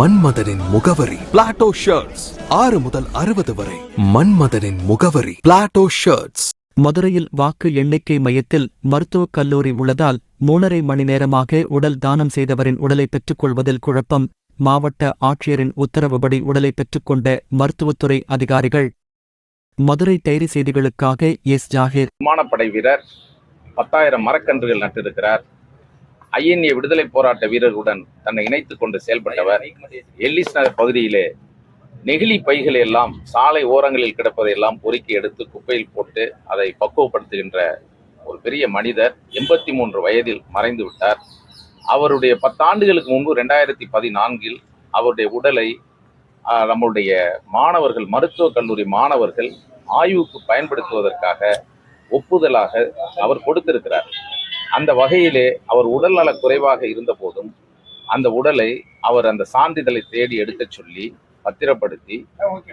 மன்மதனின் முகவரி. Plato shirts ஆறு முதல் அறுபது வரை. மன்மதனின் முகவரி. பிளாட்டோ ஷர்ட்ஸ் மதுரையில் வாக்கு எண்ணிக்கை மையத்தில் மருத்துவக் கல்லூரி உள்ளதால் மூணரை மணி நேரமாக உடல் தானம் செய்தவரின் உடலை பெற்றுக்கொள்வதில் குழப்பம். மாவட்ட ஆட்சியரின் உத்தரவுபடி உடலை பெற்றுக்கொண்ட மருத்துவத்துறை அதிகாரிகள். மதுரை டைரி செய்திகளுக்காக எஸ். ஜாகிர். விமானப்படை வீரர் பத்தாயிரம் மரக்கன்றுகள் நட்டிருக்கிறார். ஐஎன்ஏ விடுதலை போராட்ட வீரர்களுடன் தன்னை இணைத்துக் கொண்டு செயல்பட்டவர். எல்லிஸ் நகர் பகுதியிலே நெகிழி பைகளை எல்லாம் சாலை ஓரங்களில் கிடப்பதை எல்லாம் பொறுக்கி எடுத்து குப்பையில் போட்டு அதை பக்குவப்படுத்துகின்ற ஒரு பெரிய மனிதர் எண்பத்தி மூன்று வயதில் மறைந்து விட்டார். அவருடைய பத்தாண்டுகளுக்கு முன்பு ரெண்டாயிரத்தி பதினான்கில் அவருடைய உடலை நம்முடைய மாணவர்கள் மருத்துவக் கல்லூரி மாணவர்கள் ஆய்வுக்கு பயன்படுத்துவதற்காக ஒப்புதலாக அவர் கொடுத்திருக்கிறார். அந்த வகையிலே அவர் உடல்நலக் குறைவாக இருந்த போதும் அந்த உடலை அவர் அந்த சான்றிதழை தேடி எடுக்கச் சொல்லி பத்திரப்படுத்தி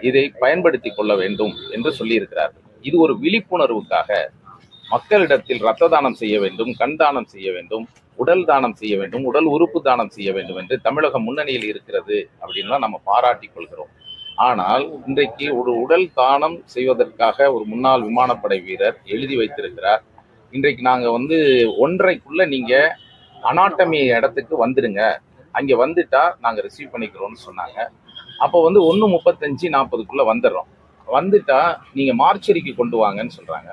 இதை பயன்படுத்தி கொள்ள வேண்டும் என்று சொல்லியிருக்கிறார். இது ஒரு விழிப்புணர்வுக்காக மக்களிடத்தில் இரத்த தானம் செய்ய வேண்டும் கண் தானம் செய்ய வேண்டும் உடல் தானம் செய்ய வேண்டும் உடல் உறுப்பு தானம் செய்ய வேண்டும் என்று தமிழகம் முன்னணியில் இருக்கிறது அப்படின்லாம் நம்ம பாராட்டிக் கொள்கிறோம். ஆனால் இன்றைக்கு ஒரு உடல் தானம் செய்வதற்காக ஒரு முன்னாள் விமானப்படை வீரர் எழுதி வைத்திருக்கிறார். இன்றைக்கு நாங்கள் வந்து ஒன்றைக்குள்ளே நீங்கள் அனாட்டமி இடத்துக்கு வந்துடுங்க. அங்கே வந்துட்டா நாங்கள் ரிசீவ் பண்ணிக்கிறோம்னு சொன்னாங்க. அப்போ வந்து ஒன்று முப்பத்தஞ்சு நாற்பதுக்குள்ளே வந்துடுறோம். வந்துட்டா நீங்கள் மார்ச்சரிக்கு கொண்டு வாங்கன்னு சொல்கிறாங்க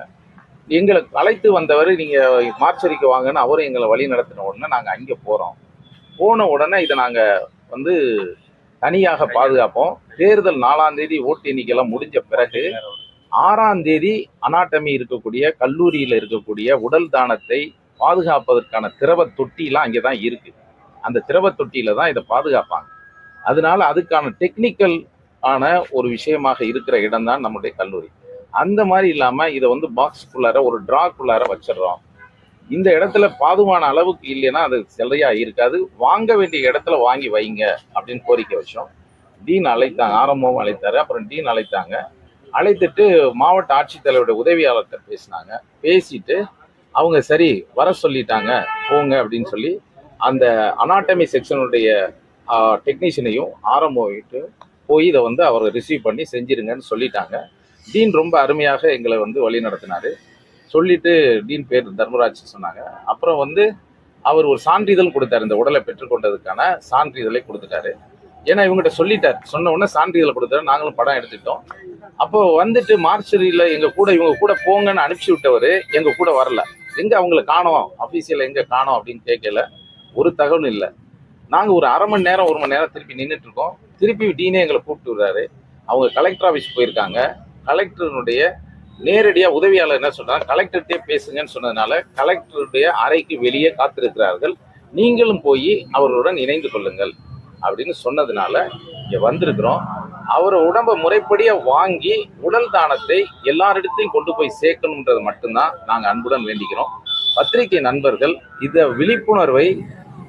எங்களை அழைத்து வந்தவர் நீங்கள் மார்ச்சரிக்கு வாங்கன்னு அவரும் எங்களை வழி நடத்தின உடனே நாங்கள் அங்கே போகிறோம் போன உடனே இதை நாங்கள் வந்து தனியாக பாதுகாப்போம். தேர்தல் நாலாம் தேதி ஓட்டு எண்ணிக்கையெல்லாம் முடிஞ்ச பிறகு ஆறாம் தேதி அனாட்டமி இருக்கக்கூடிய கல்லூரியில் இருக்கக்கூடிய உடல் தானத்தை பாதுகாப்பதற்கான திரவ தொட்டிலாம் அங்கே தான் இருக்கு. அந்த திரவ தொட்டியில தான் இதை பாதுகாப்பாங்க. அதனால அதுக்கான டெக்னிக்கல் ஆன ஒரு விஷயமாக இருக்கிற இடம் தான் நம்முடைய கல்லூரி. அந்த மாதிரி இல்லாமல் இதை வந்து பாக்ஸ்குள்ளார ஒரு ட்ராக்குள்ளார வச்சிடுறோம். இந்த இடத்துல பாதுகான அளவுக்கு இல்லைன்னா அது சிலையாக இருக்காது. வாங்க வேண்டிய இடத்துல வாங்கி வைங்க அப்படின்னு கோரிக்கை வச்சோம். டீன் அழைத்தாங்க ஆரம்பமும் அழைத்தாரு. அப்புறம் டீன் அழைத்தாங்க. அழைத்துட்டு மாவட்ட ஆட்சித்தலைவருடைய உதவியாளர்கிட்ட பேசினாங்க. பேசிட்டு அவங்க சரி வர சொல்லிட்டாங்க போங்க அப்படின்னு சொல்லி அந்த அனாட்டமி செக்ஷனுடைய டெக்னீஷியனையும் ஆரம்பிட்டு போய் இதை வந்து அவர் ரிசீவ் பண்ணி செஞ்சிருங்கன்னு சொல்லிட்டாங்க. டீன் ரொம்ப அருமையாக எங்களை வந்து வழி நடத்தினாரு. சொல்லிட்டு டீன் பேர் தர்மராஜ் சொன்னாங்க. அப்புறம் வந்து அவர் ஒரு சான்றிதழ் கொடுத்தாரு. இந்த உடலை பெற்றுக்கொண்டதுக்கான சான்றிதழை கொடுத்துட்டாரு. ஏன்னா இவங்ககிட்ட சொல்லிட்டார். சொன்ன உடனே சான்றிதழ் கொடுத்தாரு. நாங்களும் படம் எடுத்துட்டோம் அப்போ வந்துட்டு மார்ச்சரியில் எங்க கூட இவங்க கூட போங்கன்னு அனுப்பிச்சு விட்டவர் எங்க கூட வரல. எங்க அவங்கள காணோம்? அபிஷியல் எங்க காணோம் அப்படின்னு கேட்கல. ஒரு தகவலும் இல்லை. நாங்க ஒரு அரை மணி நேரம் ஒரு மணி நேரம் திருப்பி நின்றுட்டு இருக்கோம். திருப்பி டீனே எங்களை கூப்பிட்டு விடுறாரு. அவங்க கலெக்டர் ஆஃபீஸ் போயிருக்காங்க. கலெக்டருடைய நேரடியாக உதவியாளர் என்ன சொல்றாங்க? கலெக்டர்கிட்டே பேசுங்கன்னு சொன்னதுனால கலெக்டருடைய அறைக்கு வெளியே காத்திருக்கிறார்கள். நீங்களும் போய் அவர்களுடன் இணைந்து கொள்ளுங்கள். அப்படின்னு சொன்னதுனால இங்க வந்திருக்கிறோம். அவர் உடம்ப முறைப்படியா வாங்கி உடல் தானத்தை எல்லாரிடத்தையும் கொண்டு போய் சேர்க்கணுன்றது மட்டும்தான் நாங்க அன்புடன் வேண்டிக்கிறோம். பத்திரிகை நண்பர்கள் இத விழிப்புணர்வை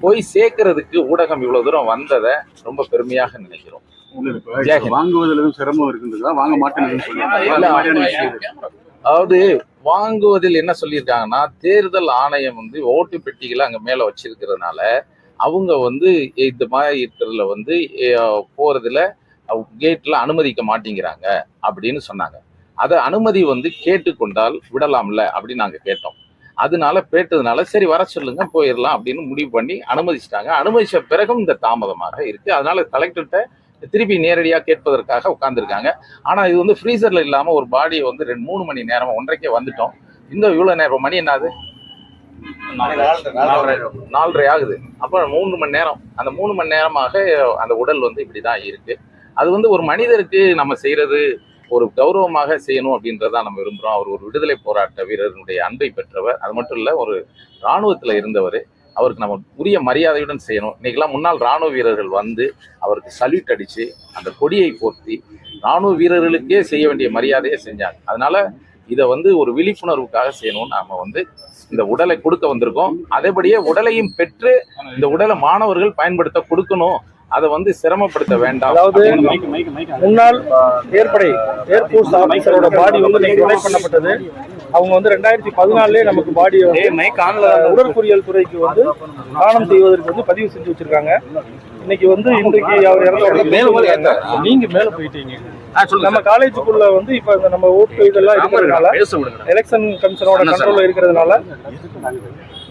போய் சேர்க்கறதுக்கு ஊடகம் இவ்வளவு தூரம் வந்ததை ரொம்ப பெருமையாக நினைக்கிறோம். உங்களுக்கு ஜெய் இப்ப ஹிந்த். வாங்குவதில் எதுவும் சிரமம் இருக்குன்றதா வாங்க விஷயம் அதாவது வாங்குவதில் என்ன சொல்லியிருக்காங்கன்னா தேர்தல் ஆணையம் வந்து ஓட்டு பெட்டிகளை அங்க மேல வச்சிருக்கிறதுனால அவங்க வந்து இந்த மாதிரி இருக்கிறதுல வந்து போகிறதுல கேட்டில் அனுமதிக்க மாட்டேங்கிறாங்க அப்படின்னு சொன்னாங்க. அதை அனுமதி வந்து கேட்டுக்கொண்டால் விடலாம்ல அப்படின்னு நாங்கள் கேட்டோம். அதனால கேட்டதுனால சரி வர சொல்லுங்க போயிடலாம் அப்படின்னு முடிவு பண்ணி அனுமதிச்சிட்டாங்க. அனுமதிச்ச பிறகும் இந்த தாமதமாக இருக்கு. அதனால கலெக்டர்கிட்ட திருப்பி நேரடியாக கேட்பதற்காக உட்காந்துருக்காங்க ஆனால் இது வந்து ஃப்ரீசரில் இல்லாமல் ஒரு பாடியை வந்து ரெண்டு மூணு மணி நேரம் ஒன்றைக்கே வந்துட்டோம். இந்த இவ்வளோ நேரம் மணி என்னது? நாலரை ஆகுது. அப்ப மூணு மணி நேரம். அந்த மூணு மணி நேரமாக அந்த உடல் வந்து இப்படிதான் இருக்கு. அது வந்து ஒரு மனிதருக்கு நம்ம செய்யறது ஒரு கௌரவமாக செய்யணும் அப்படின்றத நம்ம விரும்புறோம். அவர் ஒரு விடுதலை போராட்ட வீரர்களுடைய அன்பை பெற்றவர். அது மட்டும் இல்ல ஒரு இராணுவத்துல இருந்தவர். அவருக்கு நம்ம உரிய மரியாதையுடன் செய்யணும். இன்னைக்கெல்லாம் முன்னாள் ராணுவ வீரர்கள் வந்து அவருக்கு சல்யூட் அடிச்சு அந்த கொடியை போர்த்தி ராணுவ வீரர்களுக்கே செய்ய வேண்டிய மரியாதையை செஞ்சாங்க. அதனால இதை வந்து ஒரு விழிப்புணர்வுக்காக செய்யணும்னு நாம வந்து இந்த உடலை கொடுக்க வந்திருக்கோம். அதேபடியே உடலையும் பெற்று இந்த உடலை மாணவர்கள் பயன்படுத்த கொடுக்கணும். அதை வந்து சிரமப்படுத்த வேண்டாம். அதாவது முன்னாள் ஏற்படை ஏர்போர்ஸ் ஆபீசரோட பாடி வந்து இன்னைக்கு டொனேட் பண்ணப்பட்டது. அவங்க வந்து ரெண்டாயிரத்தி பதினாலே நமக்கு வந்து உடற்குறியல் துறைக்கு வந்து தானம் செய்வதற்கு வந்து பதிவு செஞ்சு வச்சிருக்காங்க. இன்னைக்கு வந்து இன்றைக்கு அவர் இறந்த மேல நீங்க மேல போயிட்டீங்க. நம்ம காலேஜுக்குள்ள வந்து இப்ப நம்ம ஓட்டு இதெல்லாம் இருக்கிறதுனால எலெக்ஷன் கமிஷனோட கண்ட்ரோல்ல இருக்கிறதுனால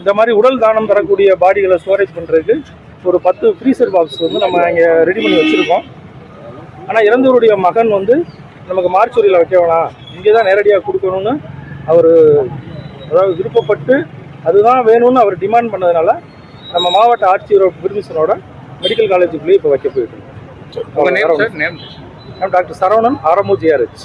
இந்த மாதிரி உடல் தானம் தரக்கூடிய பாடிகளை ஸ்டோரேஜ் பண்றதுக்கு ஒரு பத்து ஃப்ரீசர் பாக்ஸ் வந்து நம்ம இங்க ரெடி பண்ணி வச்சிருக்கோம். ஆனா இறந்தவருடைய மகன் வந்து நமக்கு மார்ச்சுரியில் வைக்க வேணாம். இங்கே தான் நேரடியாக கொடுக்கணும்னு அவர் அதாவது விருப்பப்பட்டு அதுதான் வேணும்னு அவர் டிமாண்ட் பண்ணதுனால நம்ம மாவட்ட ஆட்சியரோட பெர்மிஷனோட மெடிக்கல் காலேஜுக்குள்ளேயே இப்போ வைக்க போயிட்டு இருக்கோம். நான் டாக்டர் சரவணன் ஆரம்பூஜிஆர்ஹெச்